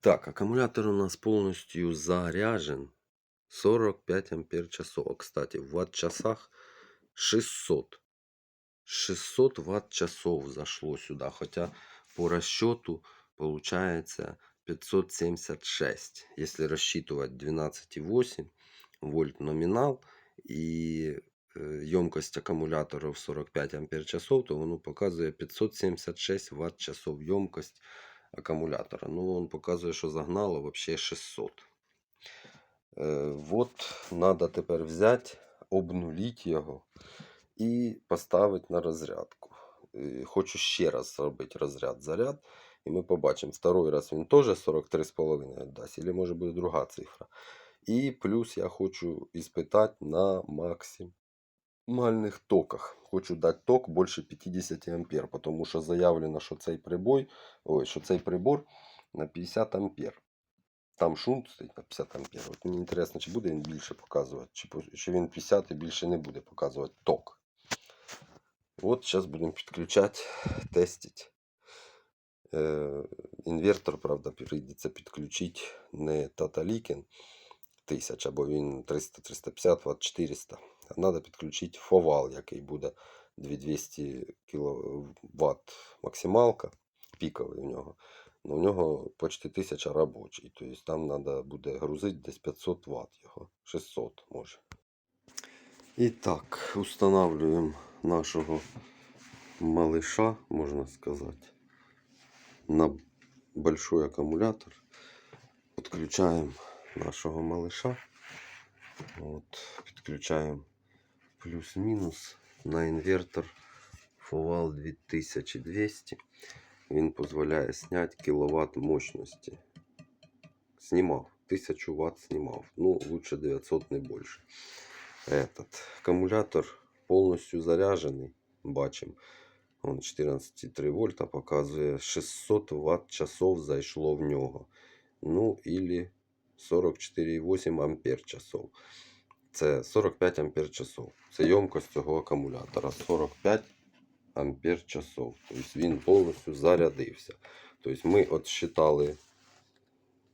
Так, аккумулятор у нас полностью заряжен. 45 ампер часов. Кстати, в ватт-часах 600. 600 ватт-часов зашло сюда. Хотя по расчету получается 576. Если рассчитывать 12,8 вольт номинал и емкость аккумулятора в 45 ампер часов, то воно показує 576 ватт часов емкость аккумулятора. Ну, він показує, що загнало вообще 600. Е, вот надо тепер взяти, обнулити його і поставити на розрядку. Хочу ще раз зробити розряд заряд. І ми побачимо, второй раз він теж 43,5 дасть, або може буде друга цифра. І плюс я хочу іспитати на максимальних токах. Хочу дати ток більше 50 ампер, тому що заявлено, що цей прибой, ой, що цей прибор на 50 ампер. Там шунт стоїть на 50 ампер. От мені інтересно, чи буде він більше показувати, чи, чи він 50 і більше не буде показувати ток. От зараз будемо підключати, тестити. Е, інвертор, правда, прийдеться підключити не Таталікен 1000, бо він 300-350 Вт 400. Треба підключити фовал, який буде 2200 кВт максималка, піковий у нього. Ну, у нього почти 1000 робочий. Тобто там треба буде грузити десь 500 Вт його. 600 може. І так, устанавливаємо нашого малыша, можно сказать, на большой аккумулятор. Подключаем нашего малыша. Вот, подключаем плюс-минус на інвертор Foval 2200. Він дозволяє зняти кіловат мощності. Знімав. 1000 Вт знімав. Ну, лучше 900, не більше. Этот аккумулятор повністю заряджений. Бачимо. Он 14,3 вольта показує 600 Вт часов зайшло в нього. Ну, или 44,8 ампер часов. Це 45 ампер часов. Це ємкость цього акумулятора. 45 ампер часов. Тобто він повністю зарядився. Тобто ми считали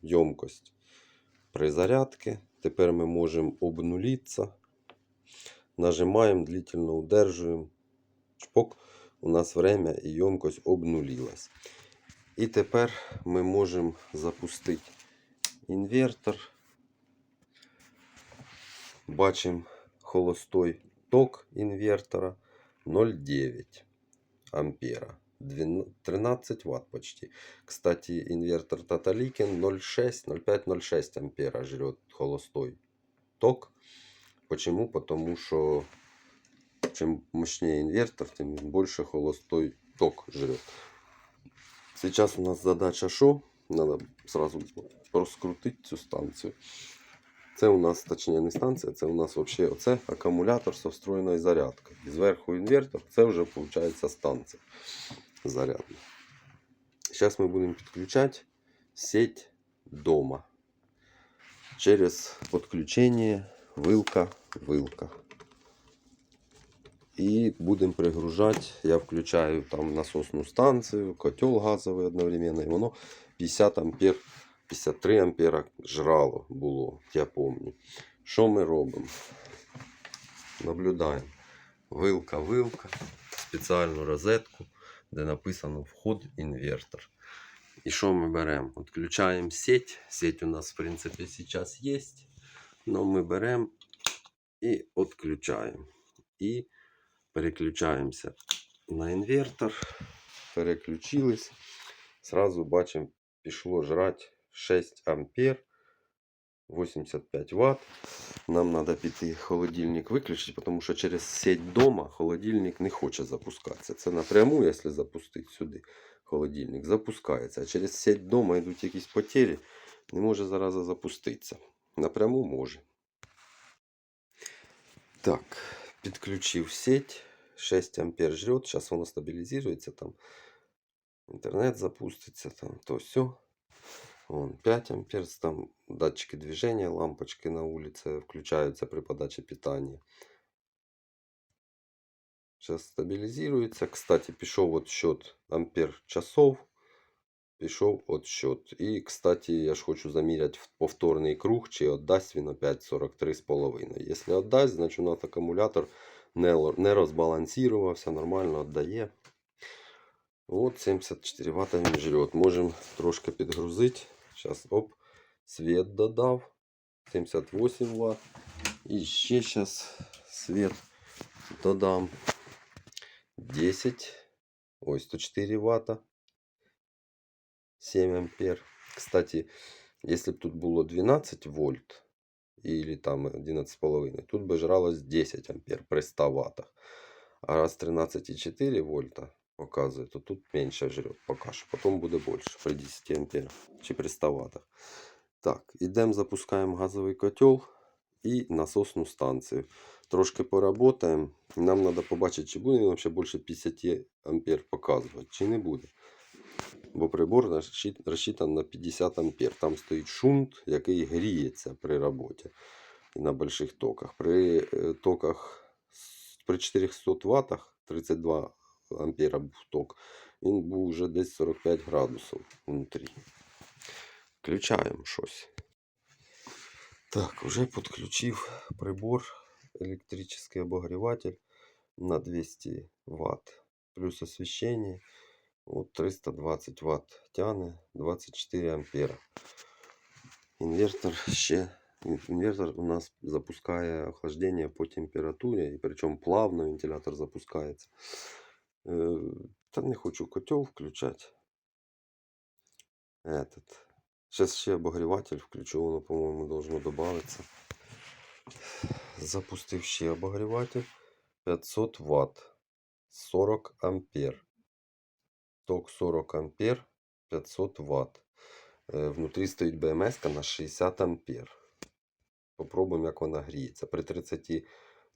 ємкость при зарядці. Тепер ми можемо обнулитися. Нажимаем, длительно удерживаем. Чпок. У нас время і ємкость обнулилась. І тепер ми можемо запустити інвертор. Бачимо холостой ток інвертора 0,9 ампера. 13 Вт почти. Кстати, инвертор Таталикен 0,6, 0,5-0,6 ампера жрет холостой ток. Почему? Потому что чем мощнее инвертор, тем больше холостой ток жрет. Сейчас у нас задача что? Надо сразу раскрутить цю станцію. Це у нас, точніше, не станція, це у нас вообще оце акумулятор з встроєною зарядкою. І зверху інвертор, це вже виходить станція зарядна. Зараз ми будемо підключати сеть дома через підключення вилка-вилка. І будемо пригружати. Я включаю там насосну станцію, котел газовий одновременно. І воно 50 ампер, 53 ампера жрало було, я пам'ятаю. Що ми робимо? Наблюдаємо. Вилка-вилка, спеціальну розетку, де написано вход інвертор. І що ми беремо? Відключаємо сеть. Сеть у нас, в принципі, зараз є. Но ми беремо і відключаємо. І переключаємося на інвертор. Переключились. Сразу бачимо, пішло жрати 6 ампер. 85 Вт. Нам треба піти холодильник виключити, тому що через сеть дома холодильник не хоче запускатися. Це напряму, якщо запустити сюди холодильник, запускається. А через сеть дома йдуть якісь потері, не може зараза запуститися. Напряму може. Так, підключив сеть. 6 ампер жрет. Сейчас воно стабилизируется. Там интернет запустится. Там то все. Вон 5 ампер. Там датчики движения, лампочки на улице включаются при подаче питания. Сейчас стабилизируется. Кстати, пішов вот счет ампер часов. пішов отсчет. І, кстати, я ж хочу заміряти в повторний круг, чи віддасть він опять 43,5. Якщо віддасть, значить у нас акумулятор не, л- не розбалансувався, нормально віддає. От 74 Вт він жрет. Можемо трошки підгрузити. Зараз, оп, світ додав. 78 Вт. І ще зараз світ додам. 10. Ой, 104 Вт. 7 ампер. Кстати, если бы тут было 12 вольт или там 11,5, тут бы жралось 10 ампер при 100 ваттах. А раз 13,4 вольта показывает, то тут меньше жрет пока что. Потом будет больше при 10 амперах, чи при 100 ваттах. Так, идем запускаем газовый котел и насосную станцию. Трошки поработаем. Нам надо побачити, чи буде він більше 50 ампер показувати, чи не буде. Бо прибор розчит- розчитан на 50 ампер. Там стоїть шунт, який гріється при роботі і на больших токах. При е, токах при 400 ваттах 32 ампера був ток. Він був вже десь 45 градусів внутрі. Включаємо щось. Так, уже підключив прибор, електричний обогріватель на 200 Вт. Плюс освещение. Вот 320 Вт тяне, 24 ампера. Інвертор ще. Інвертор у нас запускає охлаждення по температурі, і причому плавно вентилятор запускається. Е, Та не хочу котел включати. Этот. Сейчас ще обогріватель включу, воно, по-моєму, должно добавиться. Запустив ще обогріватель. 500 Вт. 40 ампер. Ток 40 ампер, 500 Вт. Е, Внутрі стоїть БМС на 60 ампер. Попробуємо, як вона гріється. При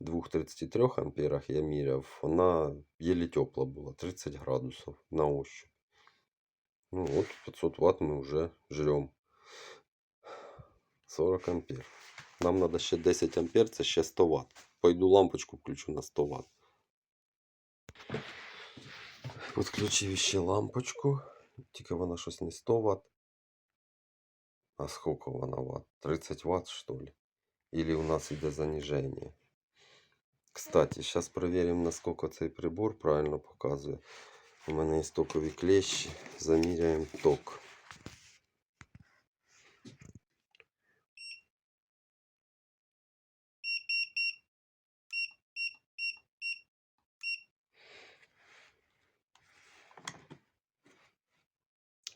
32-33 амперах я міряв, вона єлі тепла була, 30 градусів на ощупь. Ну от 500 Вт ми вже жрем. 40 ампер. Нам треба ще 10 ампер, це ще 100 Вт. Пойду лампочку включу на 100 Вт. Підключив ще лампочку. Тільки вона щось не 100 Вт. А сколько вона Вт? 30 Вт, что ли? Или у нас іде занижение? Кстати, сейчас проверим, насколько цей прибор правильно показує. У мене є токові клещі. Заміряємо ток.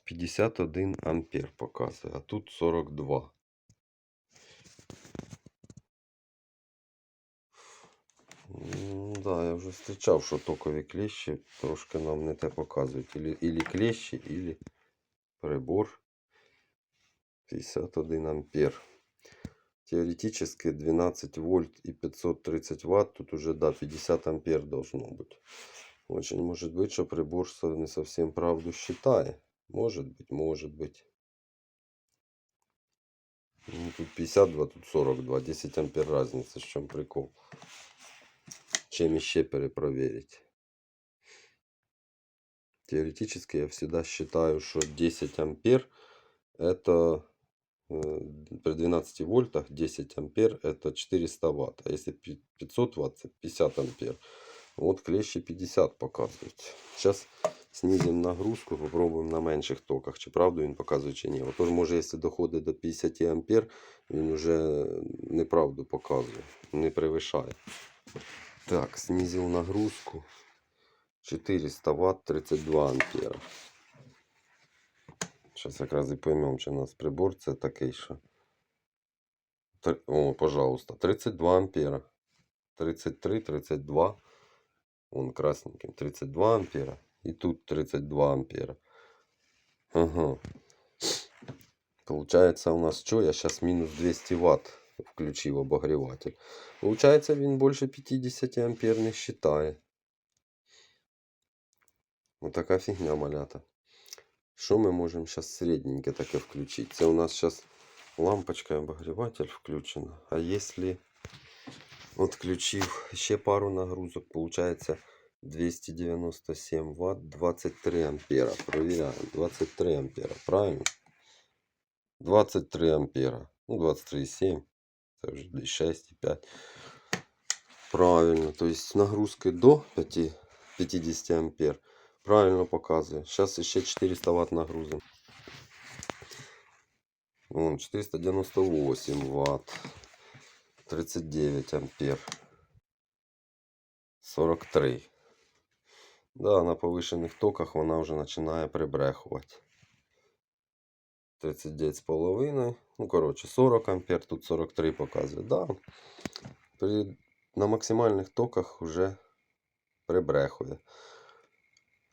Пятьдесят один ампер показує, а тут 42. Ну, вже зустрічав, що токові клещі трошки нам не те показують. Ілі, ілі клещі, ілі прибор 51 ампер. Теоретически 12 вольт и 530 ватт. Тут уже, да, 50 ампер должно быть. Очень может быть, что прибор со- не совсем правду считает. Может быть, может быть. Ну, тут 52, тут 42. 10 ампер разница. В чем прикол? Чем еще перепроверить? Теоретически я всегда считаю, что 10 ампер это э, при 12 вольтах 10 ампер это 400 ватт. А если пи- 500 ватт, это 50 ампер. Вот клещи 50 показывают. Сейчас снизим нагрузку, попробуем на менших токах. Чи правду він показує, чи ні. Отож, може, якщо доходить до 50 ампер, він вже неправду показує, не превышає. Так, снизил нагрузку. 400 ватт, 32 ампера. Сейчас якраз і поймем, чи у нас прибор це такий, що. О, пожалуйста, 32 ампера. 33, 32. Вон красненьким. 32 ампера. И тут 32 ампера. Ага. Получается у нас что? Я сейчас минус 200 ватт включил обогреватель. Получается, він больше 50 ампер не считает. Вот така фігня малята. Що ми можемо зараз середненьке таке включити? Це у нас зараз лампочка обогріватель включена. А якщо відключив ще пару нагрузок, получается 297 Вт, 23 ампера. Проверяем. 23 ампера. Правильно? 23 ампера. Ну, 23,7. Это уже 6,5. Правильно. То есть нагрузки до 5, 50 ампер. Правильно показывает. Сейчас еще 400 Вт нагрузим. Вон, 498 Вт. 39 ампер. 43. Да, на повишених токах вона вже починає прибрехувати. 39,5. Ну, коротше, 40 ампер, тут 43 показує. Да. При, на максимальних токах вже прибрехує.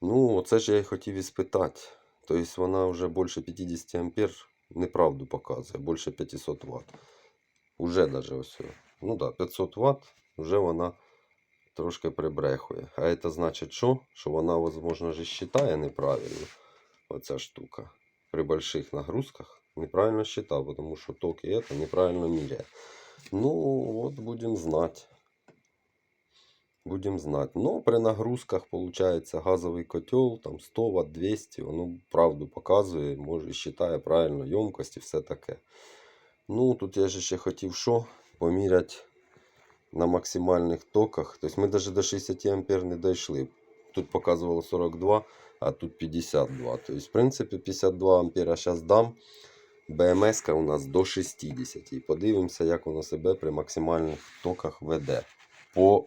Ну, оце ж я й хотів і спитати. Тобто вона вже більше 50 ампер неправду показує, більше 500 Вт. Уже даже ось. Ну да, 500 Вт, вже вона трошки прибрехує. А це значить що? Що вона, же считає неправильно. Оця штука. При больших нагрузках неправильно считав, тому що ток і це неправильно міряє. Ну, от будемо знати. Будем знать. Но при нагрузках получается газовый котел, там 100 Вт, 200, воно правду показує, може считає правильно ємкость і все таке. Ну, тут я же ще хотів що? Поміряти на максимальних токах. Тобто ми навіть до 60 ампер не дійшли. Тут показувало 42, а тут 52. Тобто, в принципі, 52 ампера зараз дам. БМС у нас до 60. І подивимося, як воно себе при максимальних токах веде. По,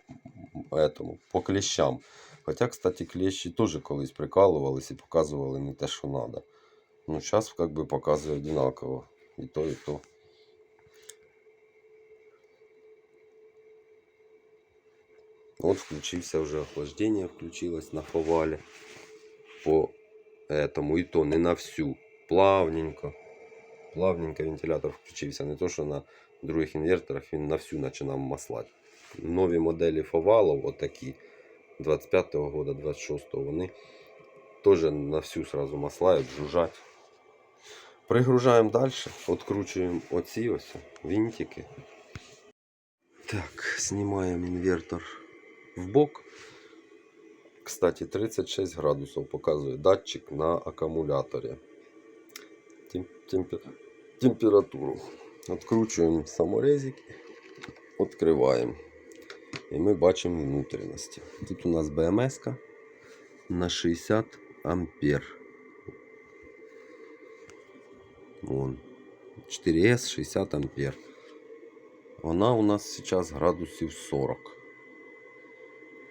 этому, по кліщам. Хоча, кстати, кліщі теж колись прикалувались і показували не те, що треба. Ну, зараз как би показує одинаково. І то, і то. Вот включился уже охлаждение, включилось на повале. По этому и то не на всю. Плавненько. Плавненько вентилятор включився. Не то, що на других інверторах він на всю починав маслати. Нові моделі фовалов, отакі 25-го года, 26-го, вони теж на всю сразу маслають, жужжать. Пригружаємо далі, откручуємо оці ось винтики. Так, знімаємо інвертор в бок. Кстати, 36 градусов показує датчик на акумуляторі. Тем- темпе- температуру. Откручуємо саморезики, відкриваємо. І ми бачимо внутрішності. Тут у нас БМС на 60 ампер. Вон. 4С 60 ампер. Вона у нас зараз градусів 40.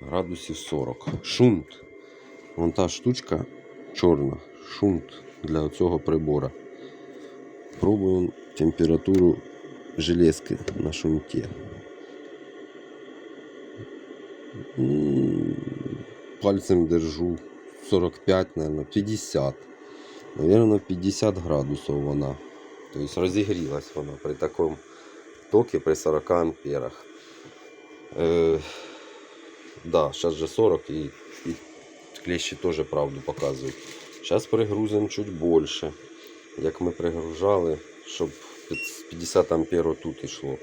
Градусів 40. Шунт. Вон та штучка чорна. Шунт для цього прибора. Пробуємо температуру железки на шунті. Пальцем держу 45, наверное, 50. Наверное, 50 градусов вона. Тобто розігрілась вона при такому токі при 40 амперах. Да, зараз же 40 і, і клещі теж правду показують. Зараз пригрузимо чуть більше. Як ми пригружали, щоб 50 ампер тут йшло.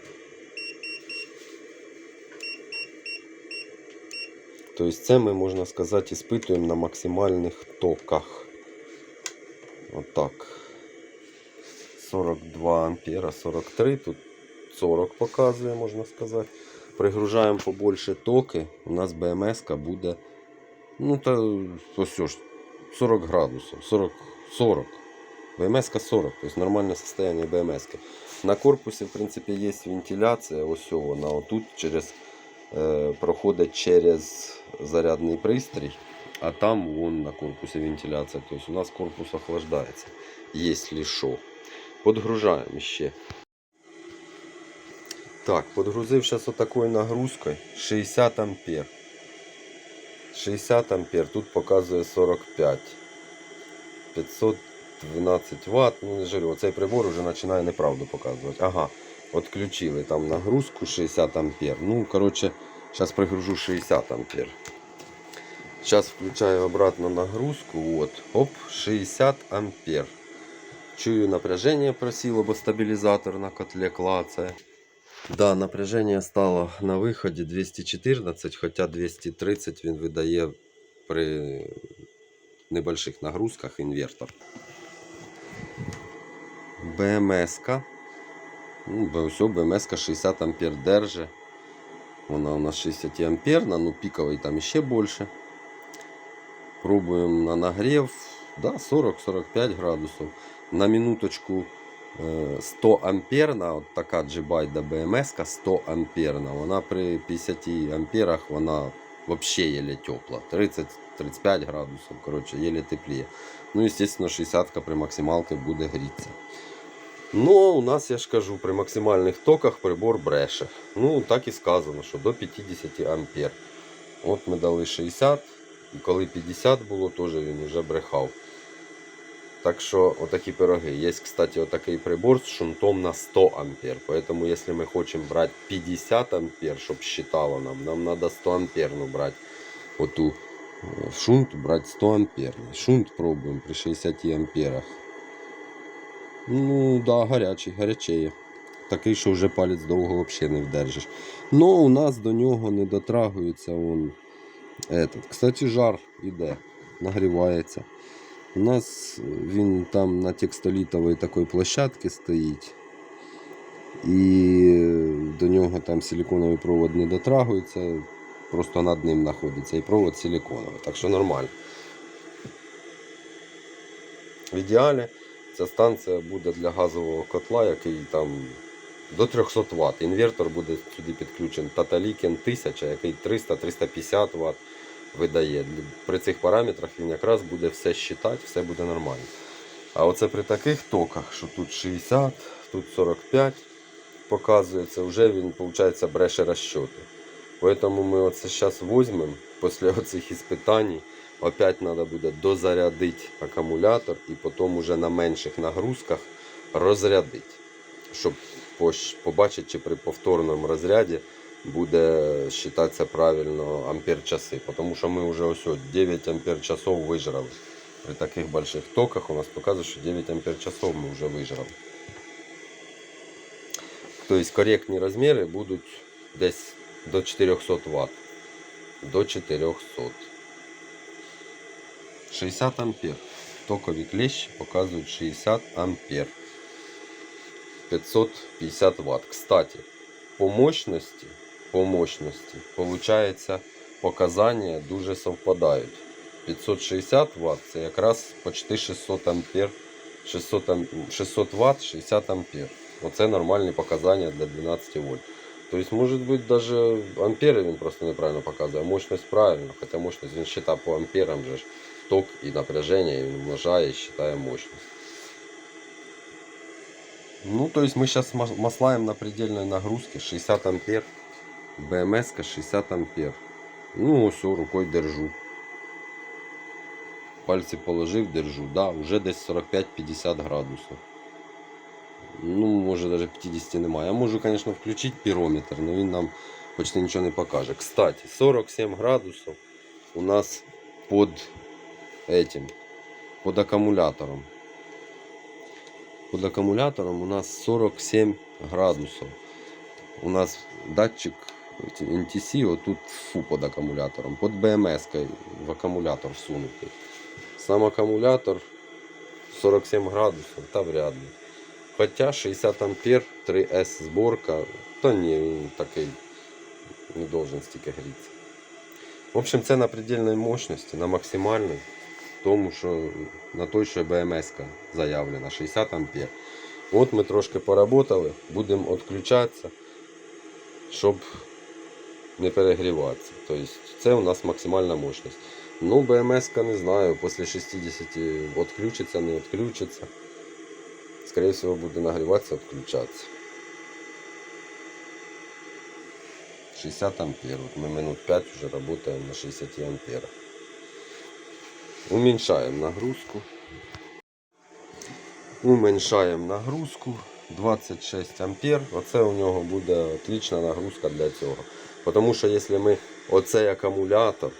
Тобто це ми, можна сказати, іспитуємо на максимальних токах. Отак. 42 ампера, 43, тут 40 показує, можна сказати. Пригружаємо побольше токи, у нас БМС буде. Ну, та ось ж, 40 градусів, 40, 40. БМС 40, тобто нормальне состояние БМС. На корпусі, в принципі, є вентиляція, ось вона отут через, е, проходить через зарядний пристрій, а там вон на корпусі вентиляція. Тобто у нас корпус охлаждається, якщо що. Подгружаємо ще. Так, подгрузив зараз отакою нагрузкою 60 ампер. 60 ампер, тут показує 45. 512 Вт. Ну, не жалю, оцей прибор вже починає неправду показувати. Ага, відключили там нагрузку 60 ампер. Ну, коротше, зараз пригружу 60 ампер. Зараз включаю обратно нагрузку. От, оп, 60 ампер. Чую напряжение просіло, бо стабілізатор на котлі клацає. Да, напряження стало на виході 214, хоча 230 він видає при небольших нагрузках інвертор. БМС-ка. Ну, все, БМС-ка 60 ампер держи. Вона у нас 60 амперна, ну піковий там ще більше. Пробуємо на нагрів. Да, 40-45 градусів. На минуточку 100 амперна, от така G-Byte BMS 100 амперна. Вона при 50 амперах вона вообще еле тепла. 30-35 градусів, коротше, еле тепліє. Ну, естественно, 60 при максималці буде грітися. Ну, у нас, я ж кажу, при максимальних токах прибор бреше. Ну, так і сказано, що до 50 ампер. От ми дали 60, і коли 50 було, теж він вже брехав. Так що отакі пироги. Є, кстати, отакий прибор з шунтом на 100 ампер. Поэтому, если мы хотим брать 50 ампер, щоб считало нам, нам надо 100 амперну брать. Оту е, шунт брать 100 амперний. Шунт пробуємо при 60 амперах. Ну, да, гарячий, гарячеє. Такий, що вже палець довго взагалі не вдержиш. Ну, у нас до нього не дотрагується он. Этот. Кстати, жар іде, нагрівається. У нас він там на текстолітовій такій площадці стоїть. І до нього там силиконовий провод не дотрагується, просто над ним знаходиться і провод силиконовий, так що нормально. В ідеалі ця станція буде для газового котла, який там до 300 Вт. Інвертор буде сюди підключений Таталікен 1000, який 300-350 Вт видає. При цих параметрах він якраз буде все считати, все буде нормально. А оце при таких токах, що тут 60, тут 45 показується, вже він, виходить, бреше розчоти. Поэтому ми оце зараз візьмемо після оцих іспитань. Опять треба буде дозарядити акумулятор і потім уже на менших нагрузках розрядити. Щоб побачити, чи при повторному розряді буде вважатися правильно ампер часи. Тому що ми вже ось 9 ампер часов вижрали. При таких больших токах у нас показує, що 9 ампер часов ми вже вижрали. Тобто коректні розміри будуть десь до 400 Вт. До 400. 60 ампер. Токові клещі показують 60 ампер. 550 Вт. Кстати, по мощності, по мощності, получається, показання дуже совпадають. 560 Вт це якраз почти 600 ампер. 600, ам- 600 Вт 60 ампер. Оце нормальні показання для 12 вольт. Тобто, може бути, даже ампери він просто неправильно показує, а мощність правильно. Хоча мощність він считає по амперам же ж ток і напряження, і він умножає і считає мощність. Ну, то есть мы сейчас маслаем на предельной нагрузке 60 ампер. БМС 60 ампер. Ну, все, рукой держу. Пальці положив, держу. Да, вже десь 45-50 градусів. Ну, може навіть 50 немає. Я можу, звісно, включити пірометр, але він нам почти нічого не покаже. Кстати, 47 градусів у нас под этим, под акумулятором. Под аккумулятором у нас 47 градусов. У нас датчик NTC вот тут фу под аккумулятором, под BMS в аккумулятор всунутый. Сам аккумулятор 47 градусов, та вряд ли. Хотя 60 ампер, 3S сборка, то ні, такий не должен стільки грітися. В общем, це на предельной мощності, на максимальній. Тому що на той, що БМС заявлена 60 ампер. От ми трошки поработали, будемо відключатися, щоб не перегріватися. Тобто це у нас максимальна мощність. Ну, БМС не знаю, після 60 відключиться, не відключиться. Скорее всего, буде нагріватися, відключатися. 60 ампер. Вот мы минут 5 уже работаем на 60 амперах. Уменьшаем нагрузку. Уменьшаем нагрузку. 26 ампер. Оце у нього буде отлична нагрузка для цього. Тому що якщо ми оцей акумулятор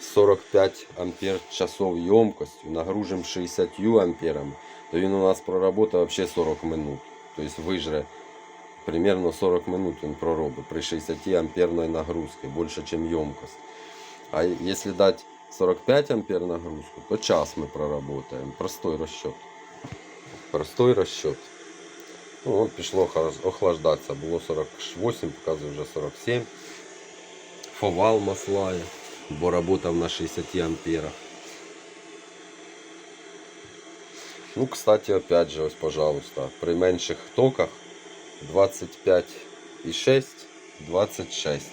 45 ампер часов ємкостю нагружимо 60 амперами, то він у нас проработає взагалі 40 минут. Тобто вижре примерно 40 минут він проробить при 60 амперной нагрузці, більше, ніж ємкость. А якщо дати 45 ампер нагрузку, то час ми проработаємо. Простой розчет. Простой розчет. Ну, от пішло охлаж- охлаждатися. Було 48, показує вже 47. Фовал маслає, бо работав на 60 амперах. Ну, кстати, опять же, ось, пожалуйста, при менших токах 25,6, 26.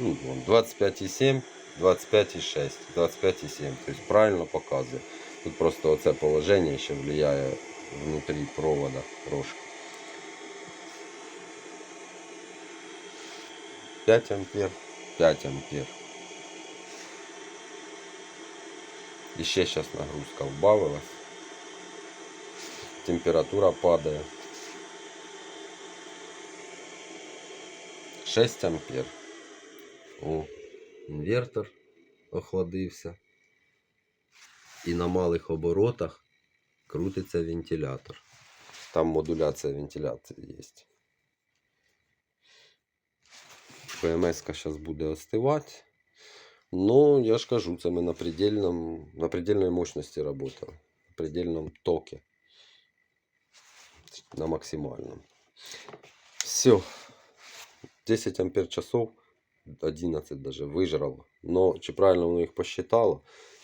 Ну, вон, 25,7, 25,6, 25,7. То есть правильно показує. Тут просто оце положення ще влияє внутрі провода трошки. 5 ампер, 5 ампер. І ще зараз нагрузка вбавилась. Температура падає. 6 ампер. О, інвертор охладився. І на малих оборотах крутиться вентилятор. Там модуляція вентиляції є. ПМС зараз буде остивати. Ну, я ж кажу, це ми на предельном, на предельной мощности работали. На предельном токе. На максимальном. Все. 10 ампер часов, 11 даже выжрало. Но чи правильно воно їх посчитало,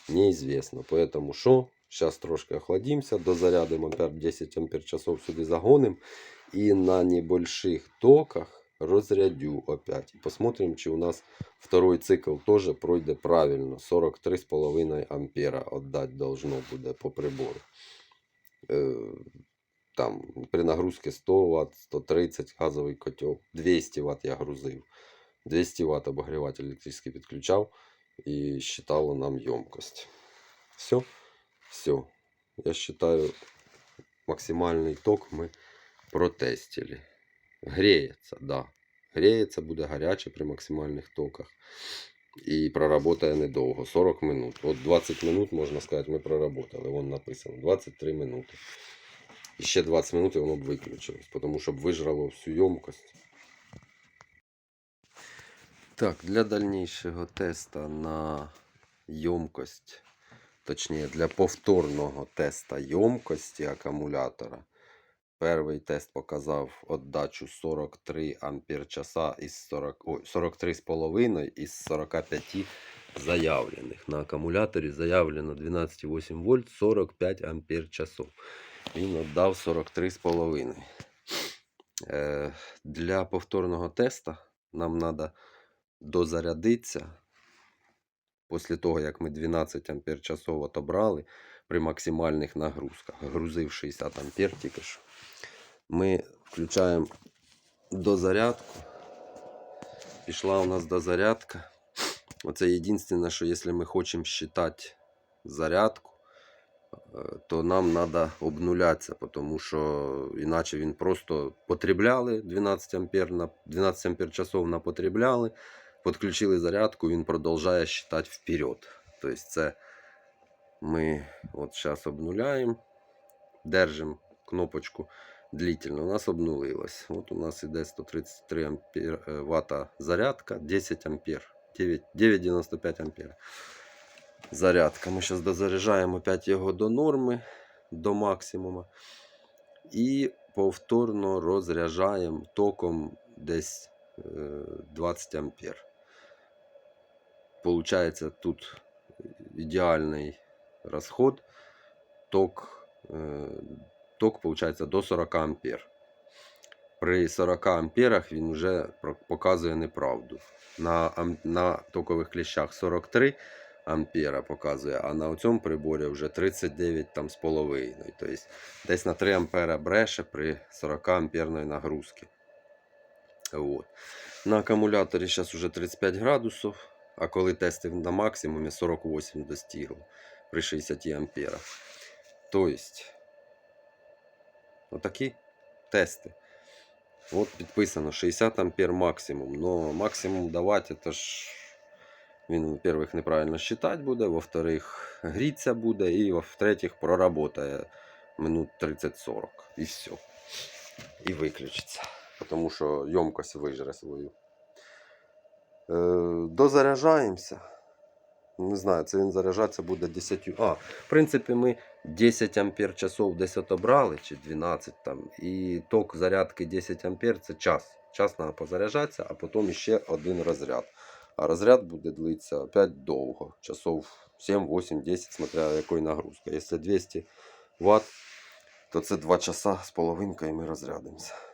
неизвестно. Поэтому що? Сейчас трошки охладимся, дозарядим ампер 10 ампер часов сюди загоним. И на небольших токах розрядю опять. Посмотрим, чи у нас второй цикл тоже пройде правильно. 43,5 ампера отдать должно буде по прибору. Е, Там при нагрузці 100 Вт, 130 газовий котел, 200 Вт я грузив. 200 Вт обогріватель електричний підключав і считало нам ємкость. Все, все. Я считаю, максимальний ток ми протестили. Греется, да. Греється, буде гаряче при максимальних токах. І проработає недовго, 40 минут. От 20 минут, можна сказати, ми проработали. Вон написано 23 минути. І ще 20 минут і воно б виключилось, тому що б вижрало всю ємкость. Так, для дальнейшего теста на ємкость, точніше для повторного теста ємкості акумулятора. Перший тест показав отдачу 43 ампер часа із 40, ой, 43,5 із 45 заявлених. На акумуляторі заявлено 12,8 вольт 45 ампер. Він віддав 43,5. Е, для повторного теста нам треба дозарядитися після того, як ми 12 ампер часов отобрали при максимальних нагрузках. Грузив 60 ампер тільки що. Ми включаємо дозарядку. Пішла у нас дозарядка. Оце єдине, що якщо ми хочемо считати зарядку, е, то нам треба обнулятися, тому що іначе він просто потребляли 12 ампер, на 12 ампер часов напотребляли, підключили зарядку, він продовжує считати вперед. Тобто це ми от зараз обнуляємо, держимо кнопочку длительно. У нас обнулилось. От у нас іде 133 ампер, е, ватта зарядка, 10 ампер, 9,95 ампер. Зарядка. Ми зараз дозаряджаємо опять його до норми, до максимуму. І повторно розряджаємо током десь е, 20 ампер. Получається тут ідеальний розход. Ток, е, ток получається до 40 ампер. При 40 амперах він вже показує неправду. На, на токових кліщах 43 ампера показує, а на цьому приборі вже 39 там з половиною. Тобто десь на 3 ампера бреше при 40 амперної нагрузки. От. На акумуляторі зараз вже 35 градусів, а коли тестив на максимумі 48 достигло при 60 амперах. Тобто, отакі тести. От підписано 60 ампер максимум. Но максимум давати, це ж він, во-первых, неправильно считати буде, во-вторых, гріться буде, і во-третіх, проработає минут 30-40. І все. і виключиться. Тому що ємкость вижре свою. Е, дозаряджаємося. Не знаю, це він заряджатися буде 10. А, в принципі, ми 10 ампер часов десь отобрали, чи 12 там. І ток зарядки 10 ампер це час. Час треба позаряджатися, а потім ще один розряд. А розряд буде длитися опять довго. Часов 7, 8, 10, смотря якої нагрузка. Якщо 200 Вт, то це 2 часа з половинкою і ми розрядимося.